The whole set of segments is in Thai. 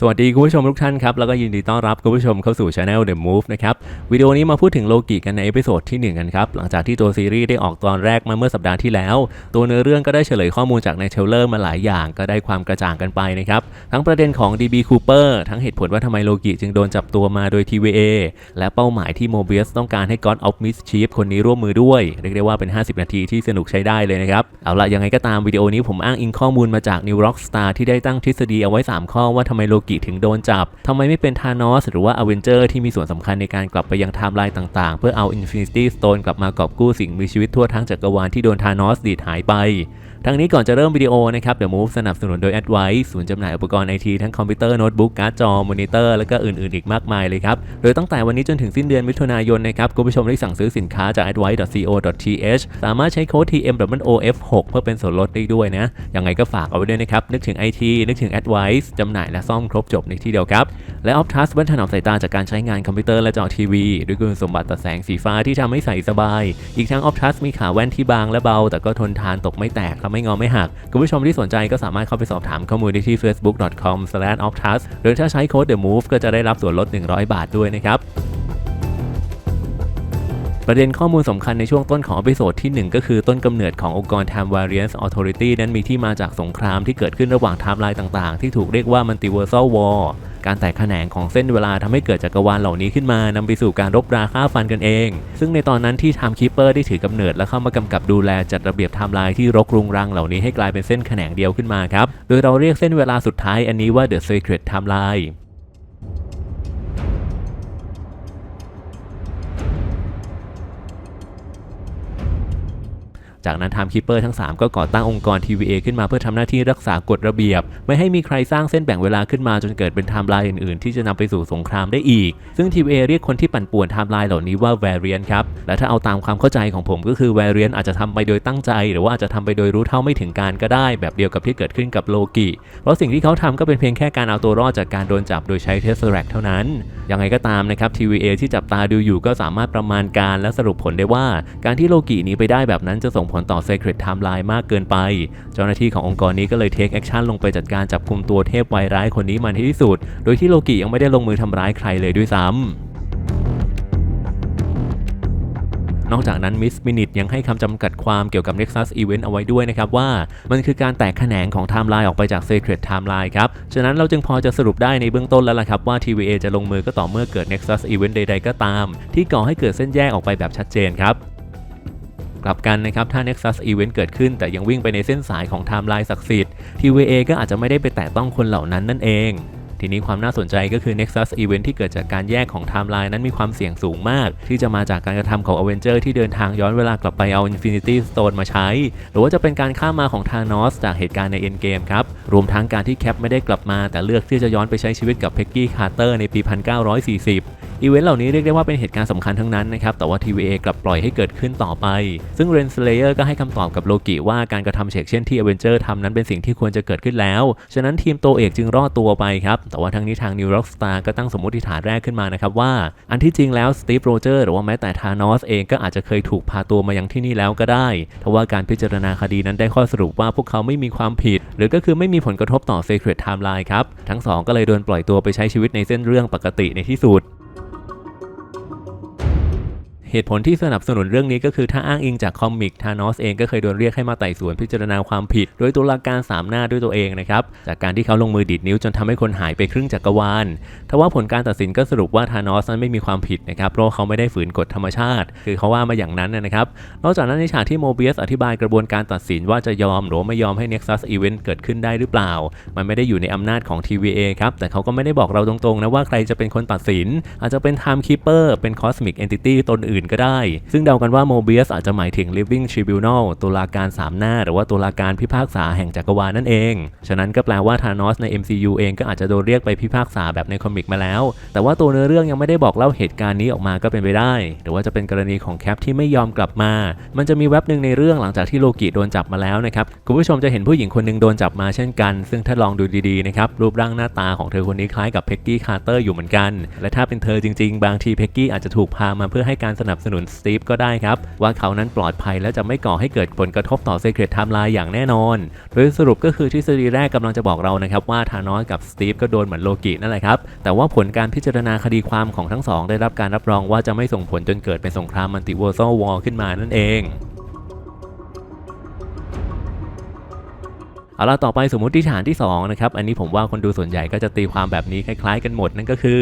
สวัสดีคุณผู้ชมทุกท่านครับ แล้วก็ยินดีต้อนรับคุณผู้ชมเข้าสู่ Channel The Move นะครับ วิดีโอนี้มาพูดถึงโลกิกันในเอพิโซดที่ 1 กันครับ หลังจากที่ตัวซีรีส์ได้ออกตอนแรกมาเมื่อสัปดาห์ที่แล้ว ตัวเนื้อเรื่องก็ได้เฉลยข้อมูลจากในเทรลเลอร์มาหลายอย่างก็ได้ความกระจ่างกันไปนะครับ ทั้งประเด็นของ DB Cooper ทั้งเหตุผลว่าทำไมโลกิจึงโดนจับตัวมาโดย TVA และเป้าหมายที่โมเบียสต้องการให้ God of Mischief คนนี้ร่วมมือด้วยเรียกได้ว่าเป็น 50 นาทีที่สนุกใช้ได้เลยนะครับเอาละยังไงก็ตามวิดีโอนี้ผมอ้างอิงข้อมูลมาจาก New Rockstar ที่ได้ตั้งทฤษฎีเอาไว้ 3 ข้อว่าทำไมโลกิถึงโดนจับทำไมไม่เป็นธานอสหรือว่าอเวนเจอร์ที่มีส่วนสำคัญในการกลับไปยังไทม์ไลน์ต่างๆ เพื่อเอาอินฟินิตี้สโตนกลับมากอบกู้สิ่งมีชีวิตทั่วทั้งจักรวาลที่โดนธานอสดีดหายไป ทั้งนี้ก่อนจะเริ่มวิดีโอนะครับ The Move สนับสนุนโดย Advice ศูนย์จำหน่ายอุปกรณ์ไอทีทั้งคอมพิวเตอร์โน้ตบุ๊กการ์ดจอมอนิเตอร์และก็อื่นๆ อีกมากมายเลยครับ โดยตั้งแต่วันนี้จนถึงสิ้นเดือนมิถุนายนนะครับคุณผู้ชมที่สั่งซื้อสินค้าจาก advice.co.th สามารถใช้โค้ด TMWOF6 เพื่อเป็นส่วนลดได้ด้วยนะยังไงก็ฝากเอาไว้ด้วยนะครับนึกถึง IT นึกถึง Advice จำหน่ายและซ่อมครบจบในที่เดียวครับและ Optus แว่นถนอมสายตาจากการใช้งานคอมพิวเตอร์และจอทีวีด้วยคุณสมบัติตัดแสงสีฟ้าที่ทำให้ใส่สบาย อีกทั้ง Optus มีขาแว่นที่บางและเบา แต่ก็ทนทานตกไม่แตกและไม่งอไม่หัก คุณผู้ชมที่สนใจก็สามารถเข้าไปสอบถามข้อมูลได้ที่ facebook.com/optus หรือถ้าใช้โค้ด the move ก็จะได้รับส่วนลด 100 บาทด้วยนะครับ ประเด็นข้อมูลสำคัญในช่วงต้นของอพิโซดที่ 1 ก็คือต้นกำเนิดขององค์กร Time Variance Authority นั้นมีที่มาจากสงครามที่เกิดขึ้นระหว่างไทม์ไลน์ต่างๆ ที่ถูกเรียกว่า Multiversal War การแตกแขนงของเส้นเวลาทำให้เกิดจักรวาลเหล่านี้ขึ้นมานำไปสู่การรบราฆ่าฟันกันเอง ซึ่งในตอนนั้นที่ Time Keeper ได้ถือกำเนิดและเข้ามากำกับดูแลจัดระเบียบไทม์ไลน์ที่รกรุงรังเหล่านี้ให้กลายเป็นเส้นแขนงเดียวขึ้นมาครับ โดยเราเรียกเส้นเวลาสุดท้ายอันนี้ว่า The Secret Timeline จากนั้น Time Keeper ทั้ง 3 ก็ก่อตั้งองค์กร TVA ขึ้นมาเพื่อทำหน้าที่รักษากฎระเบียบ ไม่ให้มีใครสร้างเส้นแบ่งเวลาขึ้นมาจนเกิดเป็นไทม์ไลน์อื่นๆ ที่จะนำไปสู่สงครามได้อีก ซึ่ง TVA เรียกคนที่ปั่นป่วนไทม์ไลน์เหล่านี้ว่า Variant ครับ และถ้าเอาตามความเข้าใจของผมก็คือ Variant อาจจะทำไปโดยตั้งใจ หรือว่าอาจจะทำไปโดยรู้เท่าไม่ถึงการก็ได้ แบบเดียวกับที่เกิดขึ้นกับโลกิ เพราะสิ่งที่เขาทำก็เป็นเพียงแค่การเอาตัวรอดจากการโดนจับโดยใช้ Tesseract เท่านั้นยังไงก็ตามนะครับ TVA ที่จับตาดูอยู่ก็สามารถประมาณการและสรุปผลได้ว่า การที่โลกิหนีไปได้แบบนั้นจะส่งผผลต่อ Secret Timeline มากเกินไป เจ้าหน้าที่ขององค์กรนี้ก็เลย take action ลงไปจัดการจับคุมตัวเทพวายร้ายคนนี้มาในที่สุด โดยที่โลกิยังไม่ได้ลงมือทำร้ายใครเลยด้วยซ้ำนอกจากนั้นมิสมินิทยังให้คำจำกัดความเกี่ยวกับ Nexus Event เอาไว้ด้วยนะครับว่า มันคือการแตกแขนงของไทม์ไลน์ออกไปจาก Secret Timeline ครับ ฉะนั้นเราจึงพอจะสรุปได้ในเบื้องต้นแล้วล่ะครับว่า TVA จะลงมือก็ต่อเมื่อเกิด Nexus Event ใดๆก็ตาม ที่ก่อให้เกิดเส้นแยกออกไปแบบชัดเจนครับ กลับกันนะครับถ้า Nexus Event เกิดขึ้น แต่ยังวิ่งไปในเส้นสายของไทม์ไลน์ศักดิ์สิทธิ์ TVA ก็อาจจะไม่ได้ไปแตะต้องคนเหล่านั้นนั่นเอง ทีนี้ความน่าสนใจก็คือ Nexus Event ที่เกิดจากการแยกของไทม์ไลน์นั้นมีความเสี่ยงสูงมาก ที่จะมาจากการกระทำของ Avenger ที่เดินทางย้อนเวลากลับไปเอา Infinity Stone มาใช้ หรือว่าจะเป็นการข้ามมาของ Thanos จากเหตุการณ์ใน Endgame ครับรวมทั้งการที่แคปไม่ได้กลับมา แต่เลือกที่จะย้อนไปใช้ชีวิตกับ Peggy Carter ในปี 1940อีเวนต์เหล่านี้เรียกได้ว่าเป็นเหตุการณ์สำคัญทั้งนั้นนะครับ แต่ว่า TVA กลับปล่อยให้เกิดขึ้นต่อไป ซึ่ง r e n s l a y e r ก็ให้คำตอบกับโลกิว่าการกระทำเฉกเช่นที่ Avenger ทำนั้นเป็นสิ่งที่ควรจะเกิดขึ้นแล้ว ฉะนั้นทีมตัวเอกจึงรอดตัวไปครับแต่ว่าทั้งนี้ทางนิวร็อกสตาร์ก็ตั้งสมมติฐานแรกขึ้นมานะครับว่า อันที่จริงแล้วสตีฟโรเจอร์หรือว่าแม้แต่ทานอสเองก็อาจจะเคยถูกพาตัวมายังที่นี่แล้วก็ได้ทว่าการพิจารณาคดีนั้นได้ข้อสรุปว่าพวกเขาไม่มีความผิด หรือก็คือไม่มีผลกระทบต่อ Secret Timeline ครับ ทั้งสองก็เลยโดนปล่อยตัวไปใช้ชีวิตในเส้นเรื่องปกติในที่สุด เหตุผลที่สนับสนุนเรื่องนี้ก็คือถ้าอ้างอิงจากคอมิกธานอสเองก็เคยโดนเรียกให้มาไต่สวนพิจารณาความผิด โดยตุลาการสามหน้าด้วยตัวเองนะครับ จากการที่เขาลงมือดีดนิ้วจนทำให้คนหายไปครึ่งจักรวาลทว่าผลการตัดสินก็สรุปว่าธานอสนั้นไม่มีความผิดนะครับเพราะเขาไม่ได้ฝืนกฎธรรมชาติ คือเขาว่ามาอย่างนั้นนะครับนอกจากนั้นในฉากที่โมเบียสอธิบายกระบวนการตัดสินว่าจะยอมหรือไม่ยอมให้ Nexus Event เกิดขึ้นได้หรือเปล่า มันไม่ได้อยู่ในอำนาจของ TVA ครับแต่เขาก็ไม่ได้บอกเราตรงๆนะว่าใครจะเป็นคนตัดสิน อาจจะเป็น Time Keeper เป็น Cosmic Entity ตนอื่นก็ได้ ซึ่งเดากันว่าโมเบียสอาจจะหมายถึง Living Tribunal ตุลาการสามหน้า หรือว่าตุลาการพิพากษาแห่งจักรวาลนั่นเอง ฉะนั้นก็แปลว่าธานอสใน MCU เองก็อาจจะโดนเรียกไปพิพากษาแบบในคอมิกมาแล้ว แต่ว่าตัวเนื้อเรื่องยังไม่ได้บอกเล่าเหตุการณ์นี้ออกมาก็เป็นไปได้ หรือว่าจะเป็นกรณีของแคปที่ไม่ยอมกลับมา มันจะมีเว็บหนึ่งในเรื่องหลังจากที่โลกิโดนจับมาแล้วนะครับ คุณผู้ชมจะเห็นผู้หญิงคนหนึ่งโดนจับมาเช่นกัน ซึ่งถ้าลองดูดีๆนะครับ รูปร่างหน้าตาของเธอคนนี้คล้ายกับเพ็กกี้คาร์เตอร์อยู่เหมือนกัน และถ้าเป็นเธอจริงๆ บางทีเพ็กกี้อาจจะถูกพามาเพื่อให้การสนับสนุนสตีฟก็ได้ครับ ว่าเขานั้นปลอดภัยและจะไม่ก่อให้เกิดผลกระทบต่อเซกเรตไทม์ไลน์อย่างแน่นอน โดยสรุปก็คือทฤษฎีแรกกำลังจะบอกเรานะครับว่าธานอสกับสตีฟก็โดนเหมือนโลกินั่นแหละครับ แต่ว่าผลการพิจารณาคดีความของทั้งสองได้รับการรับรองว่าจะไม่ส่งผลจนเกิดเป็นสงครามมัลติเวอร์ซัลวอร์ขึ้นมานั่นเอง เอาละต่อไปสมมติฐานที่2นะครับอันนี้ผมว่าคนดูส่วนใหญ่ก็จะตีความแบบนี้คล้ายๆกันหมด นั่นก็คือ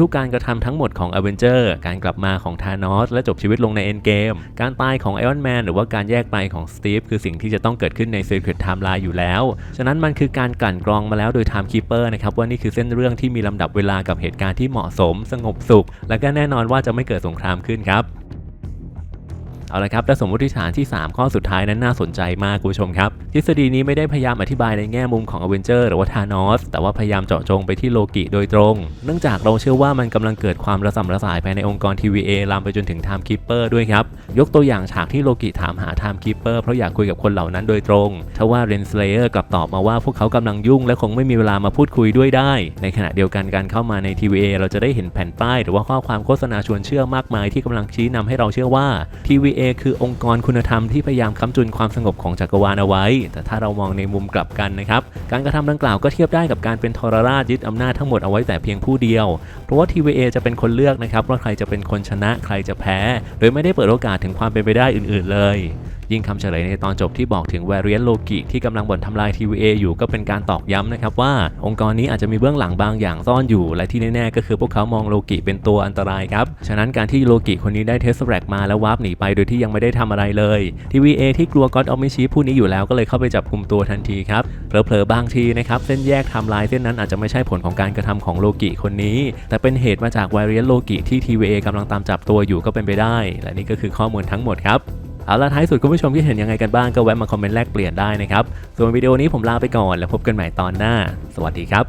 ทุกๆ การกระทำทั้งหมดของ a v e n g e r การกลับมาของธานอสและจบชีวิตลงใน Endgame การตายของ Iron Man หรือว่าการแยกไปของ Steve คือสิ่งที่จะต้องเกิดขึ้นใน Secret Timeline อยู่แล้ว ฉะนั้นมันคือการกลั่นกรองมาแล้วโดย Timekeeper นะครับว่านี่คือเส้นเรื่องที่มีลำดับเวลากับเหตุการณ์ที่เหมาะสม สงบสุข และก็แน่นอนว่าจะไม่เกิดสงครามขึ้นครับ เอาละครับและสมมติฐานที่ 3 ข้อสุดท้ายนั้นน่าสนใจมากคุณผู้ชมครับ ทฤษฎีนี้ไม่ได้พยายามอธิบายในแง่มุมของอเวนเจอร์หรือว่าธานอสแต่ว่าพยายามเจาะจงไปที่โลกิโดยตรง เนื่องจากเราเชื่อว่ามันกำลังเกิดความระสำระสายภายในองค์กร TVA ลามไปจนถึง Timekeeper ด้วยครับ ยกตัวอย่างฉากที่โลกิถามหา Timekeeper เพราะอยากคุยกับคนเหล่านั้นโดยตรงทว่าเรนสเลเยอร์กลับตอบมาว่าพวกเขากำลังยุ่งและคงไม่มีเวลามาพูดคุยด้วยได้ ในขณะเดียวกันการเข้ามาใน TVA เราจะได้เห็นแผ่นป้าย หรือว่าข้อความโฆษณาชวนเชื่อมากมายที่กำลังชี้นำให้เราเชื่อว่า TVA คือองค์กรคุณธรรมที่พยายามค้ำจุนความสงบของจักรวาลเอาไว้ แต่ถ้าเรามองในมุมกลับกันนะครับ การกระทำดังกล่าวก็เทียบได้กับการเป็นทรราชยึดอำนาจทั้งหมดเอาไว้แต่เพียงผู้เดียว เพราะว่า TVA จะเป็นคนเลือกนะครับว่าใครจะเป็นคนชนะใครจะแพ้ โดยไม่ได้เปิดโอกาสถึงความเป็นไปได้อื่น ๆ เลย ยิ่งคำเฉลยในตอนจบที่บอกถึงแวรียนโลกิที่กำลังบ่นทำลาย TVA อยู่ก็เป็นการตอกย้ำนะครับว่า องค์กรนี้อาจจะมีเบื้องหลังบางอย่างซ่อนอยู่ และที่แน่ๆก็คือพวกเขามองโลกิเป็นตัวอันตรายครับฉะนั้นการที่โลกิคนนี้ได้เทสแรกมาแล้ววาร์ปหนีไปโดยที่ยังไม่ได้ทำอะไรเลย TVA ที่กลัวก็อดออมมิชีผู้นี้อยู่แล้วก็เลยเข้าไปจับกลุ่มตัวทันทีครับเผลอๆบางทีนะครับเส้นแยกทม์ไลน์เส้นนั้นอาจจะไม่ใช่ผลของการกระทำของโลกิคนนี้ แต่เป็นเหตุมาจากแวรียนโลกิที่ TVA กำลังตามจับตัวอยู่ก็เป็นไปได้ และนี่ก็คือข้อมูลทั้งหมดครับ เอาละท้ายสุดคุณผู้ชมที่เห็นยังไงกันบ้างก็แวะมาคอมเมนต์แลกเปลี่ยนได้นะครับ ส่วนวิดีโอนี้ผมลาไปก่อนแล้วพบกันใหม่ตอนหน้า สวัสดีครับ